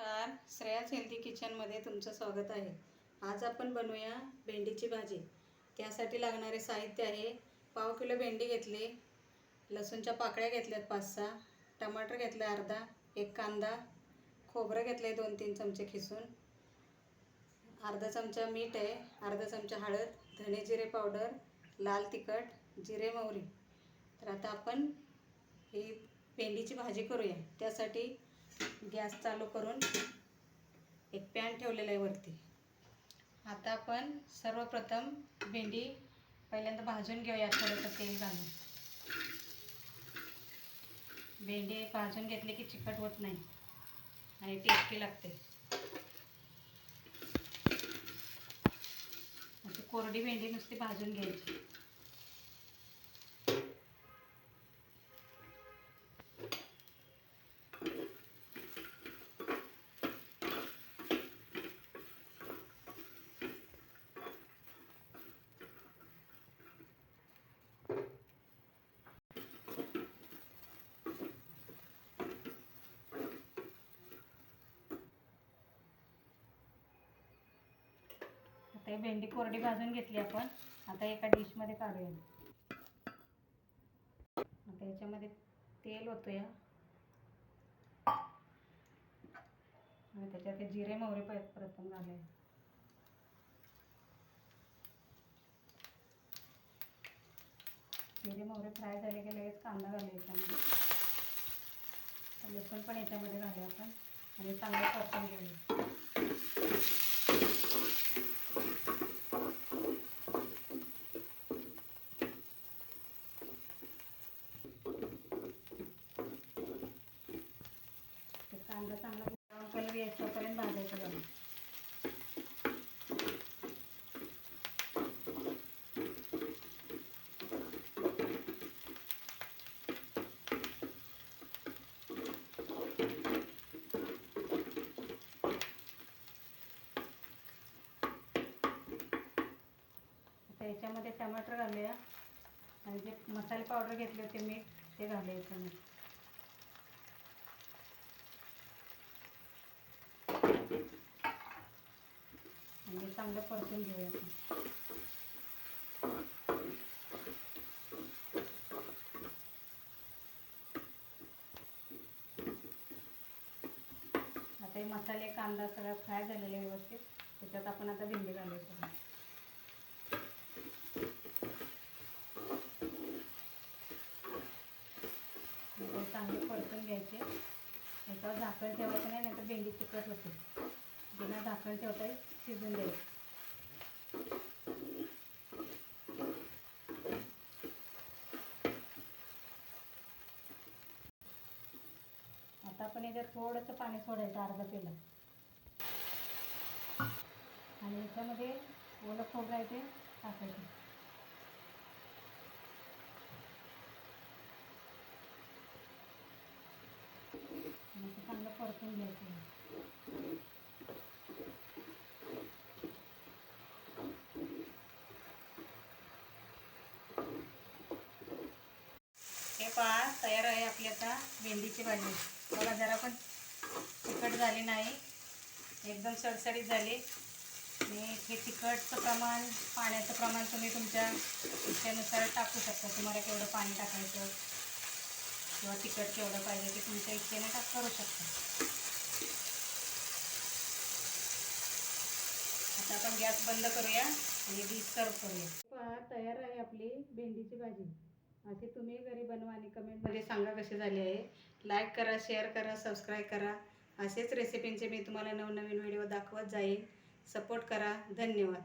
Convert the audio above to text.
नमस्कार. श्रेयाच हेल्दी किचनमध्ये तुमचं स्वागत आहे. आज आपण बनवूया भेंडीची भाजी. त्यासाठी लागणारे साहित्य आहे. पाव किलो भेंडी घेतली. लसूणच्या पाकळ्या घेतल्यात पाच सहा टमाटर घेतलं अर्धा. एक कांदा. खोबरं घेतलं आहे दोन तीन चमचे खिसून. अर्धा चमचा मीठ आहे. अर्धा चमचा हळद. धणे जिरे पावडर. लाल तिखट. जिरे मोहरी. तर आता आपण ही भेंडीची भाजी करूया. त्यासाठी गॅस चालू करून एक पॅन ठेवलेला आहे वरती. आता आपण सर्वप्रथम भेंडी पहिल्यांदा भाजून घेऊया थोडंसं तेल घालून. भेंडी भाजून घेतली की चिकट होत नाही आणि टेस्टी लागते. कोरडी भेंडी नुसती भाजून घ्यायची. आता ही भेंडी कोरडी भाजून घेतली आपण. आता एका डिशमध्ये काढूया. आता याच्यामध्ये तेल होतं या त्याच्यात जिरे मोहरी प्रथम घालूया. जिरे मोहरी फ्राय झाले की लगेच कांदा झाले याच्यामध्ये. लसूण पण याच्यामध्ये घालूया आपण. आणि चांगलं परतून घेऊया ते कांदा चांगला ब्राऊन कलर येतोपर्यंत भाजायचं बघा आता याच्यामध्ये टमाटर घालूया. आणि जे मसाले पावडर घेतले होते मीठ ते घालूया याच्यामध्ये. म्हणजे चांगलं परतून घेऊया आपण. आता हे मसाले कांदा सगळा फ्राय झालेला आहे व्यवस्थित. त्याच्यात आपण आता भेंडी घालायचं ते चांगले परतून घ्यायचे. याच्यावर झाकण ठेवायचं नाही नाहीतर भेंडी तिखट होते. बिना झाकण ठेवता शिजून द्यायचं. आता आपण याच्यात थोडंसं पाणी सोडायचं अर्धा पेलं. आणि याच्यामध्ये ओलं खोबरं आहे ते टाकायचं आणि ते घ्यायचं हे पहा तयार आहे आपली आता भेंडीची भाजी. बघा जरा पण तिखट झाली नाही. एकदम सडसडीत झाली. आणि हे तिखटचं प्रमाण पाण्याचं प्रमाण तुम्ही तुमच्या इच्छेनुसार टाकू शकता. तुम्हाला केवढं पाणी टाकायचं किंवा तिखट केवढं पाहिजे ते तुमच्या इच्छेने टाक करू शकता. आता आपण गॅस बंद करूया आणि डीप सर्व करूया. पहा तयार आहे आपली भेंडीची भाजी. असे तुम्ही घरी बनवा आणि कमेंटमध्ये सांगा कसे झाली आहे. लाईक करा शेअर करा सबस्क्राईब करा. असेच रेसिपींचे मी तुम्हाला नवनवीन व्हिडिओ दाखवत जाईल सपोर्ट करा. धन्यवाद.